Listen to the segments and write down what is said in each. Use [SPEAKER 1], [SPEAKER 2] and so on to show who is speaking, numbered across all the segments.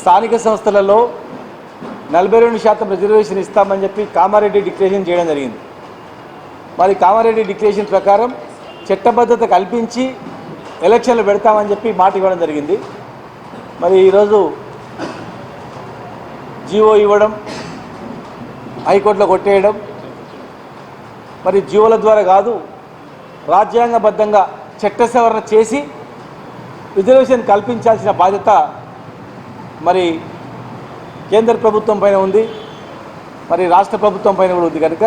[SPEAKER 1] స్థానిక సంస్థలలో నలభై రెండు శాతం రిజర్వేషన్ ఇస్తామని చెప్పి కామారెడ్డి డిక్లరేషన్ చేయడం జరిగింది. మరి కామారెడ్డి డిక్లరేషన్ ప్రకారం చట్టబద్ధత కల్పించి ఎలక్షన్లు పెడతామని చెప్పి మాట ఇవ్వడం జరిగింది. మరి ఈరోజు జీవో ఇవ్వడం హైకోర్టులో కొట్టేయడం మరి జీవోల ద్వారా కాదు రాజ్యాంగబద్ధంగా చట్ట సవరణ చేసి రిజర్వేషన్ కల్పించాల్సిన బాధ్యత మరి కేంద్ర ప్రభుత్వం పైన ఉంది మరి రాష్ట్ర ప్రభుత్వం పైన కూడా ఉంది కనుక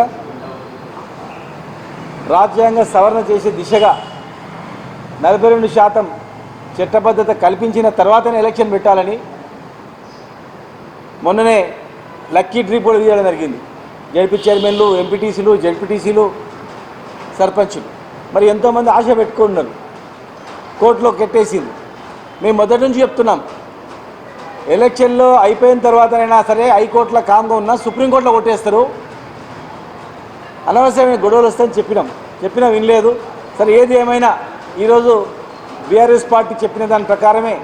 [SPEAKER 1] రాజ్యాంగ సవరణ చేసే దిశగా నలభై రెండు శాతం చట్టబద్ధత కల్పించిన తర్వాతనే ఎలక్షన్ పెట్టాలని మొన్ననే లక్కీ డ్రీప్ కూడా తీయడం జరిగింది. జడ్పీ చైర్మన్లు ఎంపీటీసీలు జడ్పీటీసీలు సర్పంచులు. మరి ఎంతోమంది ఆశ పెట్టుకున్నారు. కోర్టులో కెట్టేసింది. మేము మొదటి నుంచి చెప్తున్నాం. ఎలక్షన్లో అయిపోయిన తర్వాతనైనా సరే హైకోర్టులో కామ్గా ఉన్నా సుప్రీంకోర్టులో కొట్టేస్తారు. అనవసరమైన గొడవలు వస్తాయని చెప్పినాం. చెప్పినా వినలేదు. సరే ఏది ఏమైనా ఈరోజు బీఆర్ఎస్ పార్టీ చెప్పిన దాని ప్రకారమే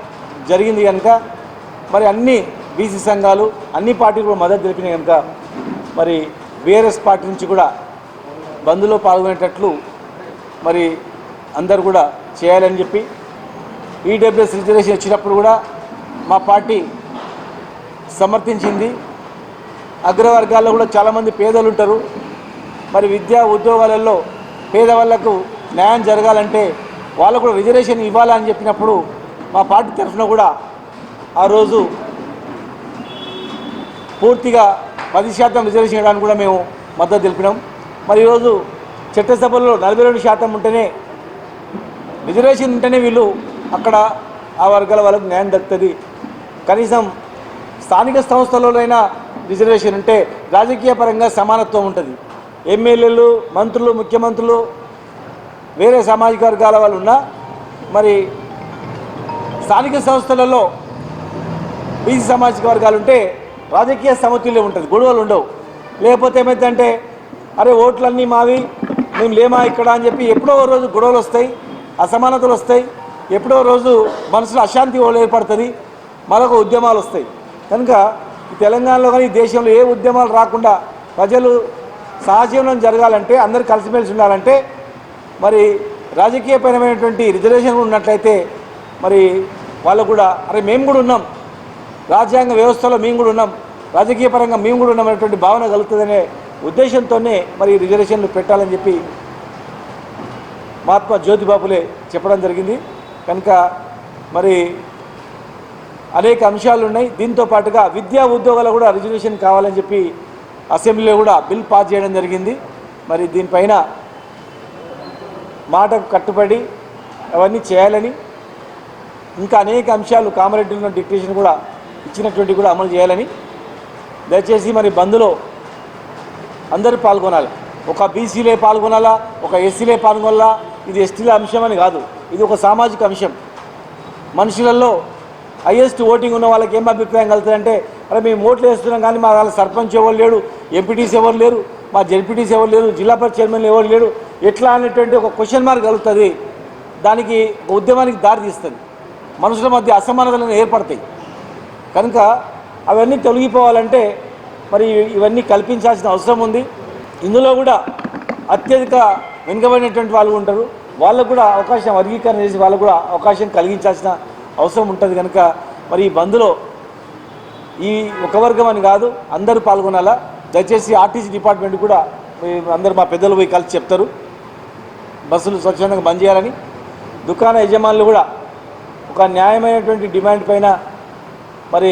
[SPEAKER 1] జరిగింది కనుక మరి అన్ని బీసీ సంఘాలు అన్ని పార్టీలు కూడా మద్దతు తెలిపినాయి కనుక మరి బీఆర్ఎస్ పార్టీ నుంచి కూడా బంద్లో పాల్గొనేటట్లు మరి అందరు కూడా చేయాలని చెప్పి ఈడబ్ల్యూఎస్ రిజర్వేషన్ ఇచ్చినప్పుడు కూడా మా పార్టీ సమర్థించింది. అగ్రవర్గాల్లో కూడా చాలామంది పేదలు ఉంటారు మరి విద్యా ఉద్యోగాలలో పేదవాళ్ళకు న్యాయం జరగాలంటే వాళ్ళకు కూడా రిజర్వేషన్ ఇవ్వాలని చెప్పినప్పుడు మా పార్టీ తరఫున కూడా ఆ రోజు పూర్తిగా పది శాతం రిజర్వేషన్ ఇవ్వడానికి కూడా మేము మద్దతు తెలిపినాం. మరి ఈరోజు చట్టసభలో నలభై రెండు శాతం ఉంటేనే రిజర్వేషన్ ఉంటేనే వీళ్ళు అక్కడ ఆ వర్గాల వాళ్ళకు న్యాయం దక్కుతుంది. కనీసం స్థానిక సంస్థలలోనైనా రిజర్వేషన్ ఉంటే రాజకీయ పరంగా సమానత్వం ఉంటుంది. ఎమ్మెల్యేలు మంత్రులు ముఖ్యమంత్రులు వేరే సామాజిక వర్గాల వాళ్ళు ఉన్నా మరి స్థానిక సంస్థలలో బీసీ సామాజిక వర్గాలు ఉంటే రాజకీయ సమతుల్యం ఉంటుంది గొడవలు ఉండవు. లేకపోతే ఏమైందంటే అరే ఓట్లన్నీ మావి మేము లేమా ఇక్కడ అని చెప్పి ఎప్పుడో రోజు గొడవలు వస్తాయి అసమానతలు వస్తాయి ఎప్పుడో రోజు మనసులో అశాంతి ఏర్పడుతుంది మరొక ఉద్యమాలు వస్తాయి. కనుక ఈ తెలంగాణలో కానీ దేశంలో ఏ ఉద్యమాలు రాకుండా ప్రజలు సహజీవనం జరగాలంటే అందరూ కలిసిమెలిసి ఉండాలంటే మరి రాజకీయపరమైనటువంటి రిజర్వేషన్ ఉన్నట్లయితే మరి వాళ్ళు కూడా అరే మేము కూడా ఉన్నాం. రాజ్యాంగ వ్యవస్థలో మేము కూడా ఉన్నాం. రాజకీయపరంగా మేము కూడా ఉన్నామనేటువంటి భావన కలుగుతుందనే ఉద్దేశంతోనే మరి రిజర్వేషన్లు పెట్టాలని చెప్పి మహాత్మా జ్యోతిబాబులే చెప్పడం జరిగింది. కనుక మరి అనేక అంశాలు ఉన్నాయి దీంతో పాటుగా విద్యా ఉద్యోగాలు కూడా రిజర్వేషన్ కావాలని చెప్పి అసెంబ్లీలో కూడా బిల్ పాస్ చేయడం జరిగింది. మరి దీనిపైన మాటకు కట్టుబడి అవన్నీ చేయాలని ఇంకా అనేక అంశాలు కామరెడ్డిలో డిక్టేషన్ కూడా ఇచ్చినటువంటి కూడా అమలు చేయాలని దయచేసి మరి బంద్లో అందరూ పాల్గొనాలి. ఒక బీసీలే పాల్గొనాలా? ఒక ఎస్సీలే పాల్గొనాలా? ఇది ఎస్టీల అంశం అని కాదు. ఇది ఒక సామాజిక అంశం. మనుషులలో హైయెస్ట్ ఓటింగ్ ఉన్న వాళ్ళకి ఏం అభిప్రాయం కలుగుతుందంటే అరే మేము ఓట్లు వేస్తున్నాం కానీ మా వాళ్ళ సర్పంచ్ ఎవరు లేడు ఎంపీటీసీ ఎవరు లేరు మా జెడ్పీటీసీ ఎవరు లేరు జిల్లా పరిషత్ చైర్మన్ ఎవరు లేడు ఎట్లా అనేటువంటి ఒక క్వశ్చన్ మార్క్ కలుగుతుంది. దానికి ఒక ఉద్యమానికి దారి తీస్తుంది. మనుషుల మధ్య అసమానతలు ఏర్పడతాయి. కనుక అవన్నీ తొలగిపోవాలంటే మరి ఇవన్నీ కల్పించాల్సిన అవసరం ఉంది. ఇందులో కూడా అత్యధిక వెనుకబడినటువంటి వాళ్ళు ఉంటారు. వాళ్ళకు కూడా అవకాశం వర్గీకరణ చేసి వాళ్ళకు కూడా అవకాశం కలిగించాల్సిన అవసరం ఉంటుంది కనుక మరి ఈ బంద్లో ఈ ఒక వర్గం అని కాదు అందరూ పాల్గొనాలా? దయచేసి ఆర్టీసీ డిపార్ట్మెంట్ కూడా అందరు అందరూ మా పెద్దలు పోయి కలిసి చెప్తారు. బస్సులు స్వచ్ఛందంగా బంద్ చేయాలని. దుకాణ యజమానులు కూడా ఒక న్యాయమైనటువంటి డిమాండ్ పైన మరి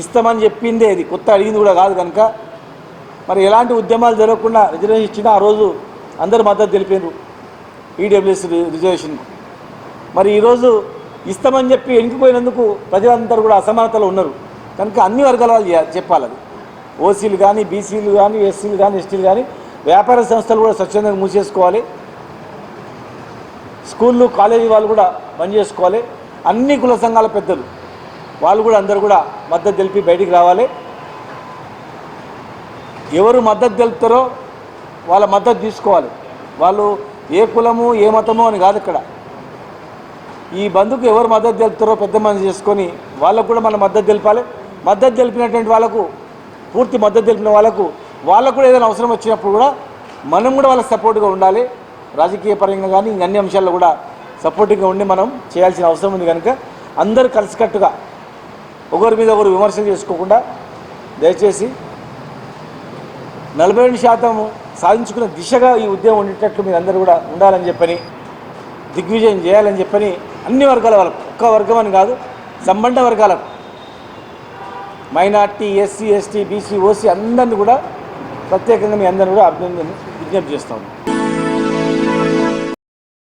[SPEAKER 1] ఇస్తామని చెప్పిందే ఇది. కొత్త అడిగింది కూడా కాదు కనుక మరి ఎలాంటి ఉద్యమాలు జరగకుండా రిజర్వేషన్ ఇచ్చినా ఆ రోజు అందరూ మద్దతు తెలిపారు ఈడబ్ల్యూఎస్ రిజర్వేషన్కు మరి ఈరోజు ఇస్తామని చెప్పి ఎన్నికపోయినందుకు ప్రజలందరూ కూడా అసమానతలు ఉన్నారు. కనుక అన్ని వర్గాల వాళ్ళు చెప్పాలి అది ఓసీలు కానీ బీసీలు కానీ ఎస్సీలు కానీ ఎస్టీలు కానీ వ్యాపార సంస్థలు కూడా స్వచ్ఛందంగా మూసేసుకోవాలి. స్కూళ్ళు కాలేజీ వాళ్ళు కూడా బంద్ చేసుకోవాలి. అన్ని కుల సంఘాల పెద్దలు వాళ్ళు కూడా అందరూ కూడా మద్దతు తెలిపి బయటికి రావాలి. ఎవరు మద్దతు తెలుపుతారో వాళ్ళ మద్దతు తీసుకోవాలి. వాళ్ళు ఏ కులము ఏ మతము అని కాదు ఇక్కడ. ఈ బంధుకు ఎవరు మద్దతు తెలుపుతారో పెద్ద మంది చేసుకొని వాళ్ళకు కూడా మనం మద్దతు తెలిపాలి. మద్దతు తెలిపినటువంటి వాళ్ళకు పూర్తి మద్దతు తెలిపిన వాళ్ళకు వాళ్ళకు కూడా ఏదైనా అవసరం వచ్చినప్పుడు కూడా మనం కూడా వాళ్ళకి సపోర్ట్గా ఉండాలి. రాజకీయ పరంగా కానీ ఇంకా అన్ని అంశాల్లో కూడా సపోర్టింగ్గా ఉండి మనం చేయాల్సిన అవసరం ఉంది కనుక అందరూ కలిసికట్టుగా ఒకరి మీద ఒకరు విమర్శలు చేసుకోకుండా దయచేసి నలభై రెండు శాతం సాధించుకున్న దిశగా ఈ ఉద్యమం ఉండేటట్లు మీరు అందరూ కూడా ఉండాలని చెప్పని దిగ్విజయం చేయాలని చెప్పని అన్ని వర్గాల వాళ్ళకు ఒక్క వర్గం అని కాదు సంబంధ వర్గాలకు minority SC ST BC OC అందరిని కూడా ప్రత్యేకంగా మీ అందరిని కూడా అభినందన విజ్ఞప్తి చేస్తాము